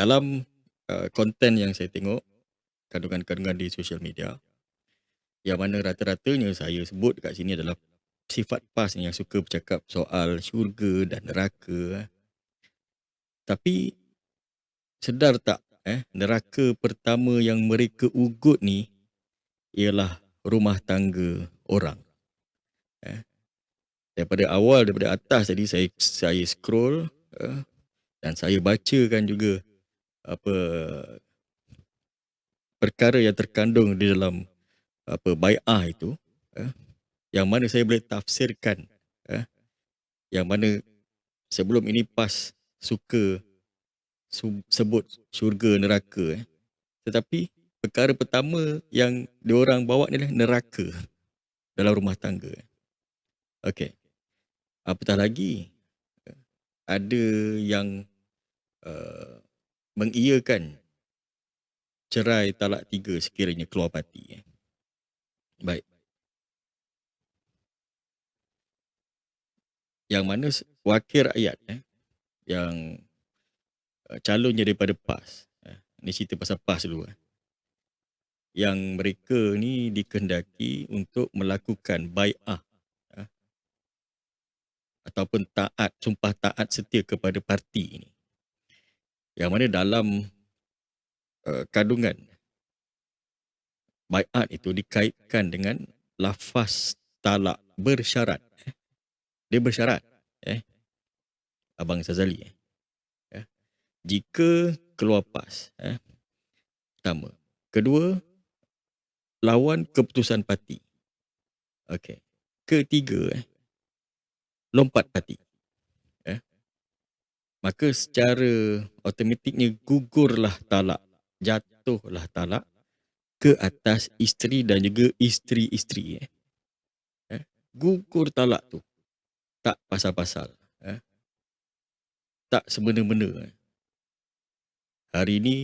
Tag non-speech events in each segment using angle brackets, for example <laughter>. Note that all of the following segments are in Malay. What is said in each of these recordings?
dalam uh, konten yang saya tengok, kandungan-kandungan di sosial media, yang mana rata-ratanya saya sebut dekat sini adalah sifat PAS yang suka bercakap soal syurga dan neraka. eh. Tapi sedar tak eh neraka pertama yang mereka ugut ni ialah rumah tangga orang. Eh. Daripada awal daripada atas tadi saya saya scroll eh, dan saya bacakan juga apa perkara yang terkandung di dalam apa bai'ah itu eh, yang mana saya boleh tafsirkan eh, yang mana sebelum ini PAS suka su- sebut syurga neraka eh. tetapi perkara pertama yang diorang bawa ni adalah neraka dalam rumah tangga okey apatah lagi ada yang uh, mengiyakan cerai talak tiga sekiranya keluar parti eh. baik yang mana wakil rakyat eh, yang calonnya daripada PAS. Eh, ni cerita pasal PAS dulu. Eh. Yang mereka ni dikehendaki untuk melakukan bai'ah eh, ataupun taat, sumpah taat setia kepada parti ini. Yang mana dalam uh, kandungan bai'at itu dikaitkan dengan lafaz talak bersyarat. Dia bersyarat. Eh. Abang Sazali. Eh. Eh. Jika keluar PAS. Eh. Pertama. Kedua, lawan keputusan parti. Okey. Ketiga, eh. lompat parti. Eh. Maka secara automatiknya gugurlah talak. Jatuhlah talak ke atas isteri dan juga isteri-isteri. Eh. Eh. Gugur talak tu. Tak pasal-pasal. Eh. Tak semena-mena. Eh. Hari ni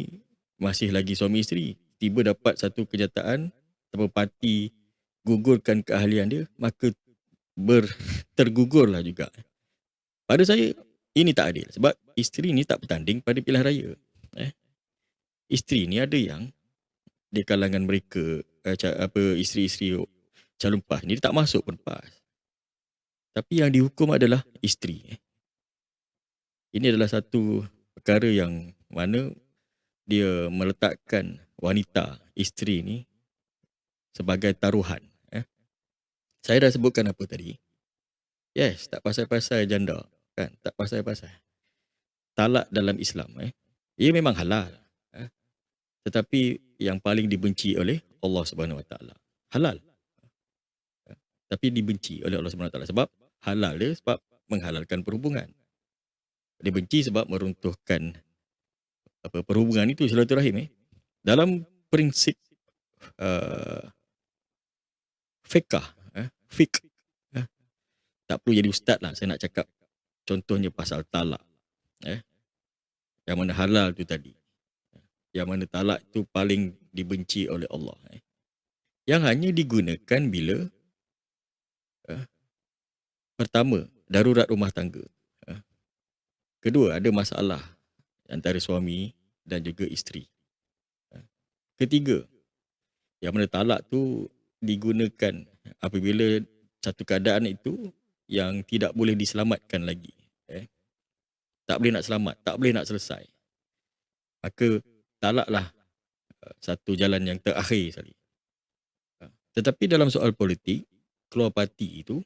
masih lagi suami isteri. Tiba dapat satu kenyataan ataupun parti gugurkan keahlian dia, maka ber, tergugurlah juga. Pada saya, ini tak adil. Sebab isteri ni tak bertanding pada pilihan raya. Eh. Isteri ni ada yang di kalangan mereka, eh, apa isteri-isteri calon PAS ni, dia tak masuk pun PAS. Tapi yang dihukum adalah isteri. Eh. Ini adalah satu perkara yang mana dia meletakkan wanita, isteri ni sebagai taruhan. Eh. Saya dah sebutkan apa tadi. Yes, tak pasal-pasal janda. Kan? Tak pasal-pasal. Talak dalam Islam. Eh. Ia memang halal. Eh. Tetapi yang paling dibenci oleh Allah Subhanahu Wa Taala. Halal. Eh. Tapi dibenci oleh Allah Subhanahu Wa Taala sebab halal dia sebab menghalalkan perhubungan. Dibenci sebab meruntuhkan apa perhubungan itu silaturahim eh. Dalam prinsip uh, fiqh eh, fiqh eh. tak perlu jadi ustaz lah saya nak cakap contohnya pasal talak eh. yang mana halal tu tadi yang mana talak tu paling dibenci oleh Allah eh. yang hanya digunakan bila eh, pertama darurat rumah tangga eh. kedua ada masalah antara suami dan juga isteri Eh. ketiga yang mana talak tu digunakan apabila satu keadaan itu yang tidak boleh diselamatkan lagi. Eh. Tak boleh nak selamat, tak boleh nak selesai. Maka talaklah uh, satu jalan yang terakhir sekali. Uh, Tetapi dalam soal politik, keluar parti itu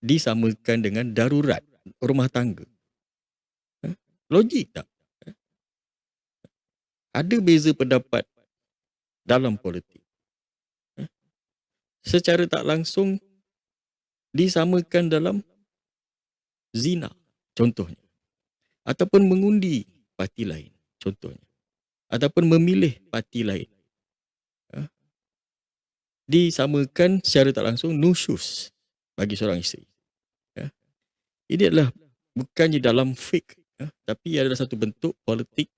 disamakan dengan darurat rumah tangga. Eh. Logik tak? Eh. Ada beza pendapat dalam politik. Eh. Secara tak langsung disamakan dalam zina contohnya ataupun mengundi parti lain contohnya ataupun memilih parti lain. Eh. Disamakan secara tak langsung nusyus bagi seorang isteri. Eh. Ini adalah bukannya dalam fake eh, tapi adalah satu bentuk politik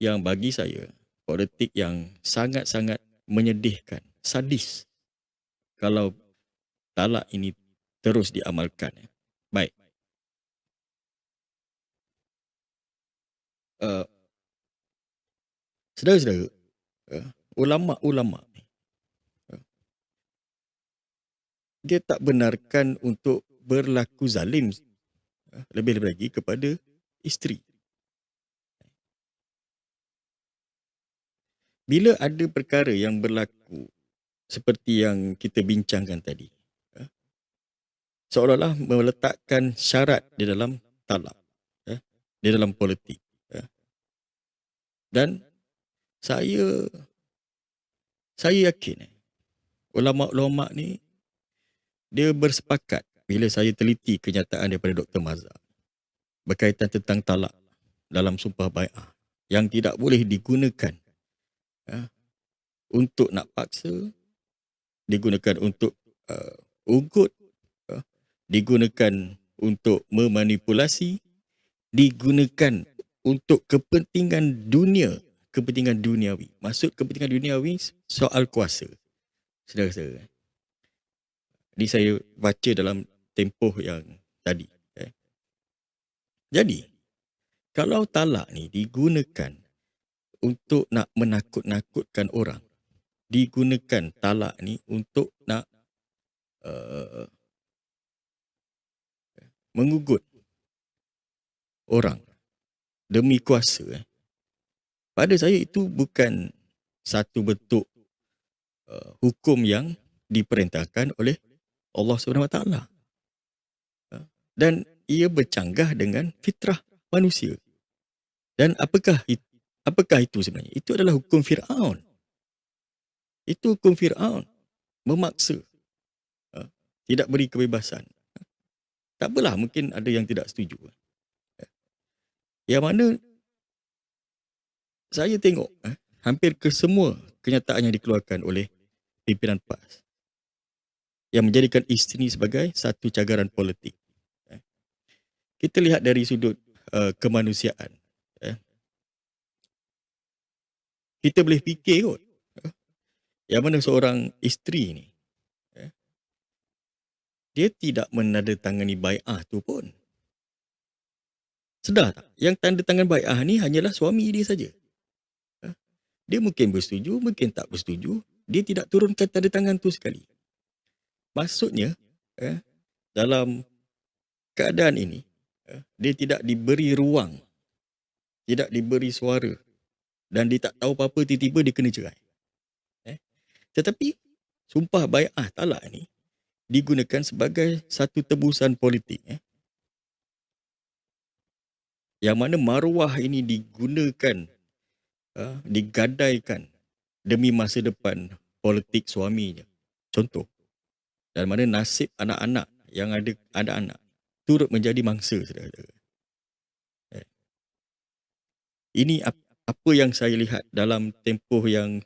yang bagi saya politik yang sangat-sangat menyedihkan, sadis kalau talak ini terus diamalkan. Baik. Uh, saudara-saudara, uh, ulama-ulama ni, uh, dia tak benarkan untuk berlaku zalim uh, lebih-lebih lagi kepada isteri. Bila ada perkara yang berlaku seperti yang kita bincangkan tadi, uh, seolah-olah meletakkan syarat di dalam talak, uh, di dalam politik. Dan saya saya yakin eh, ulama-ulama ni dia bersepakat bila saya teliti kenyataan daripada Dr. Mazhar berkaitan tentang talak dalam sumpah bai'ah yang tidak boleh digunakan ya, untuk nak paksa digunakan untuk uh, ugut uh, digunakan untuk memanipulasi digunakan untuk kepentingan dunia kepentingan duniawi. Maksud kepentingan duniawi soal kuasa. Saudara-saudara ini saya baca dalam tempoh yang tadi jadi, kalau talak ni digunakan untuk nak menakut-nakutkan orang, digunakan talak ni untuk nak uh, mengugut orang demi kuasa, eh. pada saya itu bukan satu bentuk uh, hukum yang diperintahkan oleh Allah Wa Taala. Dan ia bercanggah dengan fitrah manusia. Dan apakah itu, apakah itu sebenarnya? Itu adalah hukum Fir'aun. Itu hukum Fir'aun. Memaksa. Ha? Tidak beri kebebasan. Tak apalah, mungkin ada yang tidak setuju. Yang mana saya tengok eh, hampir ke semua kenyataan yang dikeluarkan oleh pimpinan PAS yang menjadikan isteri sebagai satu cagaran politik kita lihat dari sudut uh, kemanusiaan. Eh. Kita boleh fikir kot. Eh. Yang mana seorang isteri ni. Eh. Dia tidak menandatangani bai'ah tu pun. Sedar tak? Yang tanda tangan bai'ah ni hanyalah suami dia saja. Eh. Dia mungkin bersetuju, mungkin tak bersetuju. Dia tidak turunkan tanda tangan tu sekali. Maksudnya, eh, dalam keadaan ini, Eh, dia tidak diberi ruang tidak diberi suara dan dia tak tahu apa-apa tiba-tiba dia kena cerai eh? tetapi sumpah bai'ah talak ni digunakan sebagai satu tebusan politik eh? Yang mana maruah ini digunakan uh, digadaikan demi masa depan politik suaminya contoh dan mana nasib anak-anak yang ada ada anak turut menjadi mangsa saudara. Eh. Ini apa yang saya lihat dalam tempoh yang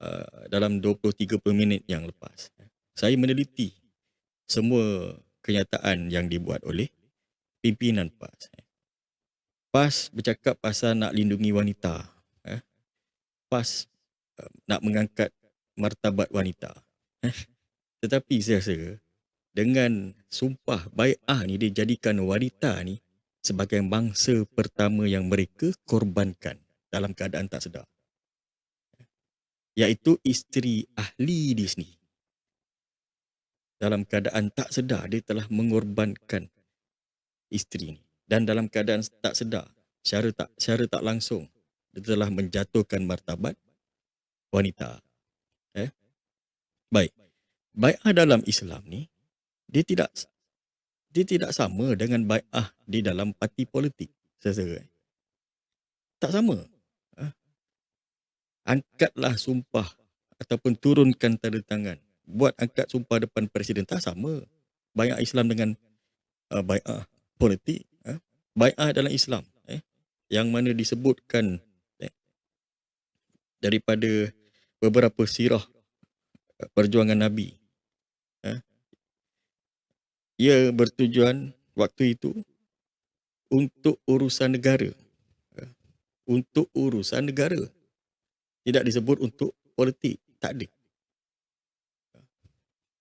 uh, dalam 20-30 minit yang lepas. Saya meneliti semua kenyataan yang dibuat oleh pimpinan PAS. PAS bercakap pasal nak lindungi wanita. Eh. PAS uh, nak mengangkat martabat wanita. Eh. Tetapi saya rasa dengan sumpah bai'ah ni dia jadikan wanita ni sebagai bangsa pertama yang mereka korbankan dalam keadaan tak sedar. Iaitu isteri ahli di sini. Dalam keadaan tak sedar dia telah mengorbankan isteri ni. Dan dalam keadaan tak sedar, secara tak, secara tak langsung, dia telah menjatuhkan martabat wanita. Eh? Baik. Bai'ah dalam Islam ni dia tidak dia tidak sama dengan bai'ah di dalam parti politik saya tak sama ha? angkatlah sumpah ataupun turunkan tanda tangan buat angkat sumpah depan presiden tak sama bai'ah Islam dengan uh, bai'ah politik? Bai'ah dalam Islam eh? yang mana disebutkan eh? daripada beberapa sirah uh, perjuangan Nabi ia bertujuan waktu itu untuk urusan negara. Ya. Untuk urusan negara. Tidak disebut untuk politik. Tak ada.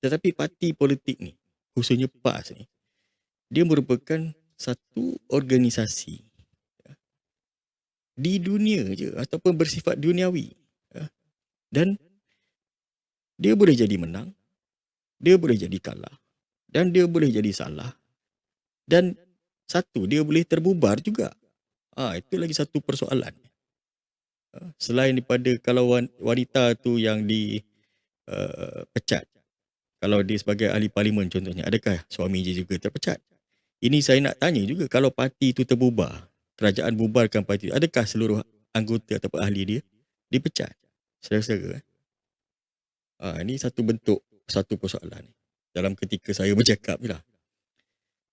Tetapi parti politik ni, khususnya PAS ni, dia merupakan satu organisasi ya, di dunia je ataupun bersifat duniawi. Ya. Dan dia boleh jadi menang, dia boleh jadi kalah dan dia boleh jadi salah. Dan satu, dia boleh terbubar juga. Ah, itu lagi satu persoalan. Ah, selain daripada kalau wanita tu yang dipecat, uh, kalau dia sebagai ahli parlimen contohnya, adakah suami dia juga terpecat? Ini saya nak tanya juga, kalau parti itu terbubar, kerajaan bubarkan parti itu, adakah seluruh anggota atau ahli dia dipecat? Saudara-saudara. Ha, ini satu bentuk, satu persoalan dalam ketika saya bercakap lah.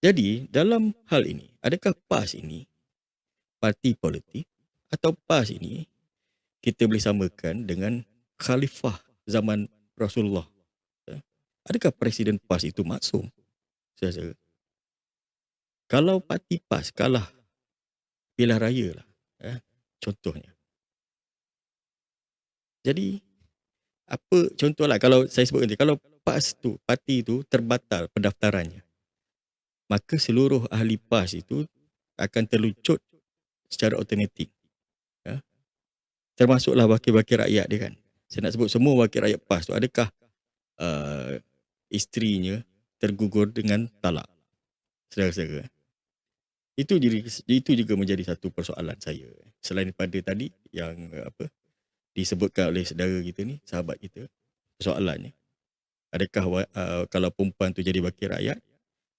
Jadi, dalam hal ini, adakah PAS ini parti politik atau PAS ini kita boleh samakan dengan khalifah zaman Rasulullah Adakah Presiden PAS itu maksum? Saya rasa. Kalau parti PAS kalah pilihan raya lah. Eh, contohnya. Jadi, apa contohlah kalau saya sebut nanti, kalau PAS tu, parti itu terbatal pendaftarannya, maka seluruh ahli PAS itu akan terlucut secara otomatik. Ya. Termasuklah wakil-wakil rakyat dia kan. Saya nak sebut semua wakil rakyat PAS tu, adakah uh, isterinya tergugur dengan talak. Saudara-saudara. Itu jadi itu juga menjadi satu persoalan saya. Selain daripada tadi yang apa disebutkan oleh saudara kita ni, sahabat kita, persoalannya adakah uh, kalau perempuan tu jadi wakil rakyat,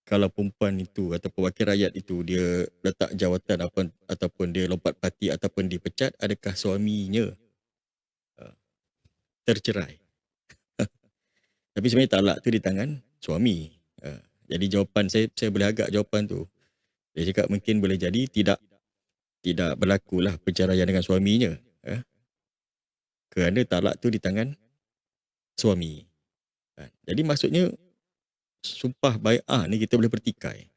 kalau perempuan itu atau wakil rakyat itu dia letak jawatan apa ataupun dia lompat parti ataupun dipecat, adakah suaminya uh, tercerai? <laughs> Tapi sebenarnya talak tu di tangan suami. Uh, jadi jawapan saya saya boleh agak jawapan tu. Dia cakap mungkin boleh jadi tidak tidak berlakulah perceraian dengan suaminya. Uh, kerana talak tu di tangan suami. Uh, jadi maksudnya sumpah bai'ah ni kita boleh pertikai.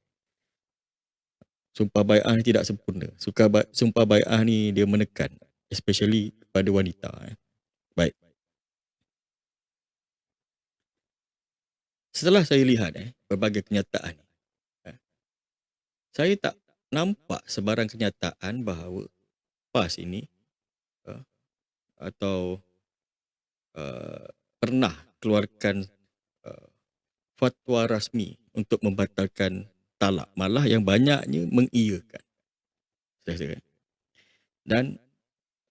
Sumpah bai'ah ni tidak sempurna. Sumpah bai'ah ni dia menekan. Especially pada wanita. Eh. Baik. setelah saya lihat eh, berbagai kenyataan, eh, saya tak nampak sebarang kenyataan bahawa PAS ini eh, atau uh, pernah keluarkan uh, fatwa rasmi untuk membatalkan talak. Malah yang banyaknya mengiyakan. Dan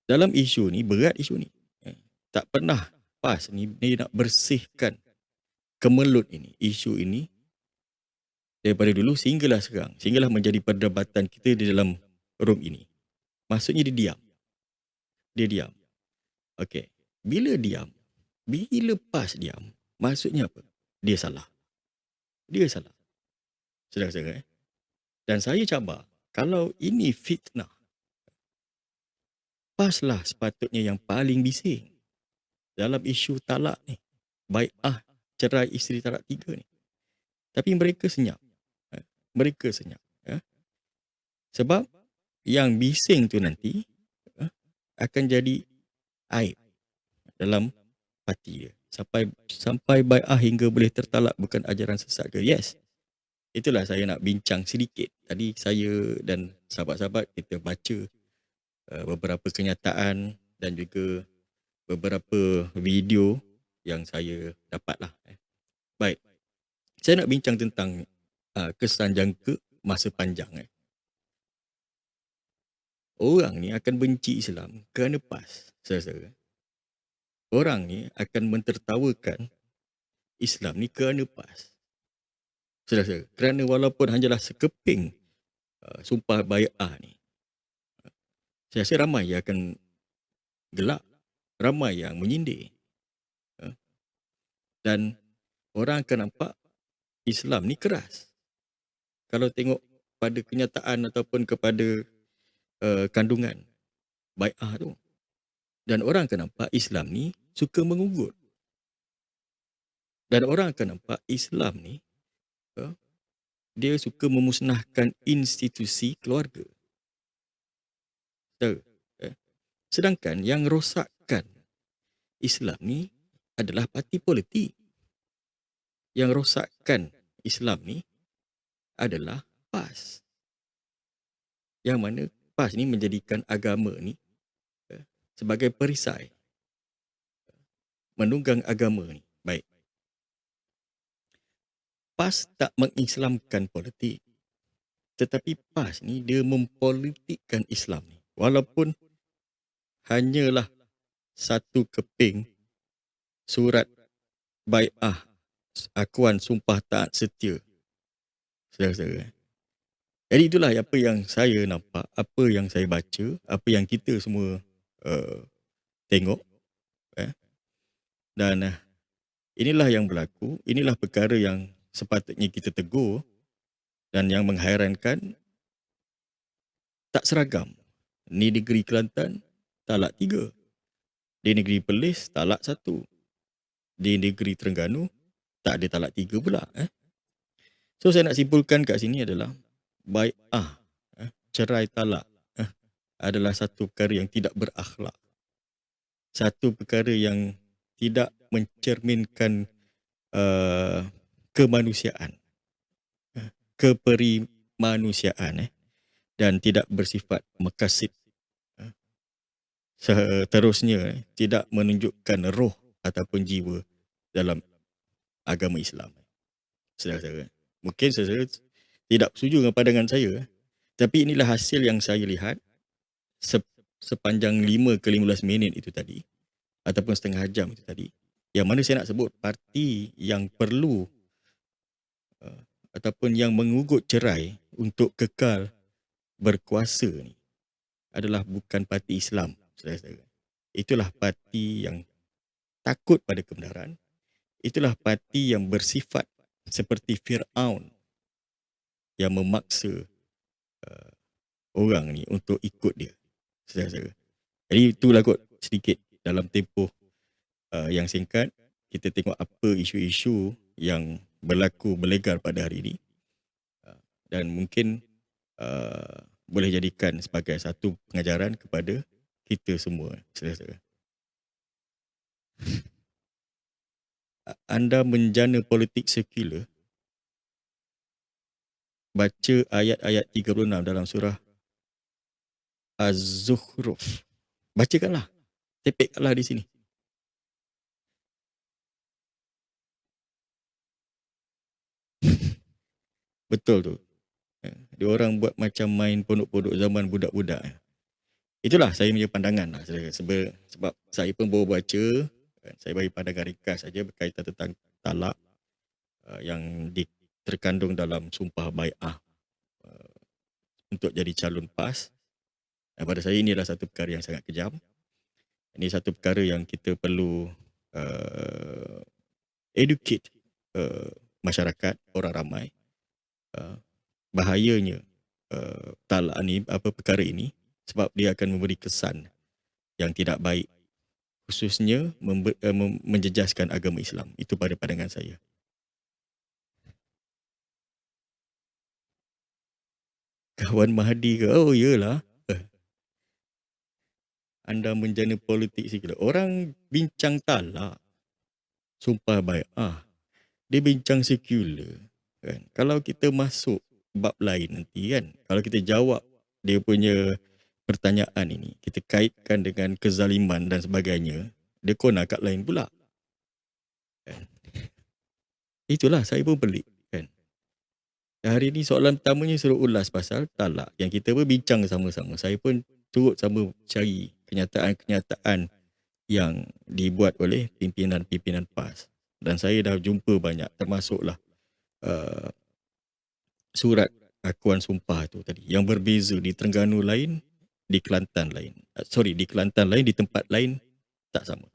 dalam isu ni, berat isu ni. Tak pernah PAS ni, ni nak bersihkan kemelut ini, isu ini daripada dulu sehinggalah sekarang, sehinggalah menjadi perdebatan kita di dalam room ini. Maksudnya dia diam. Dia diam. Okey. Bila diam, bila pas diam, maksudnya apa? Dia salah. Dia salah. Sedang-sedang eh. Dan saya cabar, kalau ini fitnah, paslah sepatutnya yang paling bising dalam isu talak ni. Baik ah cerai isteri talak tiga ni. Tapi mereka senyap. Mereka senyap. Ya. Sebab yang bising tu nanti eh, akan jadi aib dalam hati dia. Sampai sampai bai'ah hingga boleh tertalak bukan ajaran sesat ke? Yes. Itulah saya nak bincang sedikit. Tadi saya dan sahabat-sahabat kita baca uh, beberapa kenyataan dan juga beberapa video yang saya dapatlah. Eh. Baik. Saya nak bincang tentang uh, kesan jangka masa panjang. Eh. Orang ni akan benci Islam kerana pas. Saudara-saudara. Orang ni akan mentertawakan Islam ni kerana pas. Saudara-saudara. Kerana walaupun hanyalah sekeping uh, sumpah bayar ni. Saya rasa ramai yang akan gelak. Ramai yang menyindir. Dan orang akan nampak Islam ni keras. Kalau tengok pada kenyataan ataupun kepada uh, kandungan bai'ah tu. Dan orang akan nampak Islam ni suka mengugut. Dan orang akan nampak Islam ni uh, dia suka memusnahkan institusi keluarga. So, uh, sedangkan yang rosakkan Islam ni adalah parti politik. Yang rosakkan Islam ni adalah PAS. Yang mana PAS ni menjadikan agama ni eh, sebagai perisai menunggang agama ni. Baik. PAS tak mengislamkan politik. Tetapi PAS ni dia mempolitikkan Islam ni. Walaupun hanyalah satu keping surat bai'ah akuan sumpah taat setia. Saudara-saudara. Jadi itulah apa yang saya nampak, apa yang saya baca, apa yang kita semua uh, tengok. Eh. Dan uh, inilah yang berlaku, inilah perkara yang sepatutnya kita tegur dan yang menghairankan tak seragam. Ni negeri Kelantan talak tiga. Di negeri Perlis talak satu. Di negeri Terengganu tak ada talak tiga pula. Eh? So saya nak simpulkan kat sini adalah baik ah eh, cerai talak eh, adalah satu perkara yang tidak berakhlak. Satu perkara yang tidak mencerminkan uh, kemanusiaan keperimanusiaan eh, dan tidak bersifat mekasid. Eh. Seterusnya, eh, tidak menunjukkan roh ataupun jiwa dalam agama Islam. Saudara-saudara, mungkin saya tidak setuju dengan pandangan saya, eh. tapi inilah hasil yang saya lihat sepanjang 5 ke 15 minit itu tadi, ataupun setengah jam itu tadi, yang mana saya nak sebut parti yang perlu ataupun yang mengugut cerai untuk kekal berkuasa ni adalah bukan parti Islam saudara-saudara. Itulah parti yang takut pada kebenaran. Itulah parti yang bersifat seperti Fir'aun yang memaksa uh, orang ni untuk ikut dia. Saudara-saudara. Jadi itulah kot sedikit dalam tempoh uh, yang singkat kita tengok apa isu-isu yang berlaku berlegar pada hari ini uh, dan mungkin uh, boleh jadikan sebagai satu pengajaran kepada kita semua saudara-saudara. Anda menjana politik sekular baca ayat-ayat 36 dalam surah Az-Zukhruf. Bacakanlah. Tepeklah di sini. <laughs> Betul tu. Dia orang buat macam main pondok-pondok zaman budak-budak. Itulah saya punya pandangan lah. Sebab, sebab saya pun baru baca. Kan, saya bagi pandangan ringkas saja berkaitan tentang talak uh, yang di, terkandung dalam sumpah bai'ah uh, untuk jadi calon PAS. Dan pada saya ini adalah satu perkara yang sangat kejam. Ini satu perkara yang kita perlu uh, educate uh, masyarakat, orang ramai uh, bahayanya uh, talak ni apa perkara ini sebab dia akan memberi kesan yang tidak baik khususnya membe- uh, menjejaskan agama Islam. Itu pada pandangan saya. Kawan Mahdi ke? Oh iyalah. Anda menjana politik sikit. Orang bincang talak. Sumpah baik. Ah dia bincang sekular kan? Kalau kita masuk bab lain nanti kan? Kalau kita jawab dia punya pertanyaan ini kita kaitkan dengan kezaliman dan sebagainya dia kona kat lain pula. Kan? Itulah saya pun pelik kan? Dan hari ini soalan pertamanya suruh ulas pasal talak yang kita pun bincang sama-sama. Saya pun turut sama cari kenyataan-kenyataan yang dibuat oleh pimpinan-pimpinan PAS. Dan saya dah jumpa banyak termasuklah Uh, surat akuan sumpah tu tadi yang berbeza di Terengganu lain di Kelantan lain. Uh, sorry di Kelantan lain di tempat lain tak sama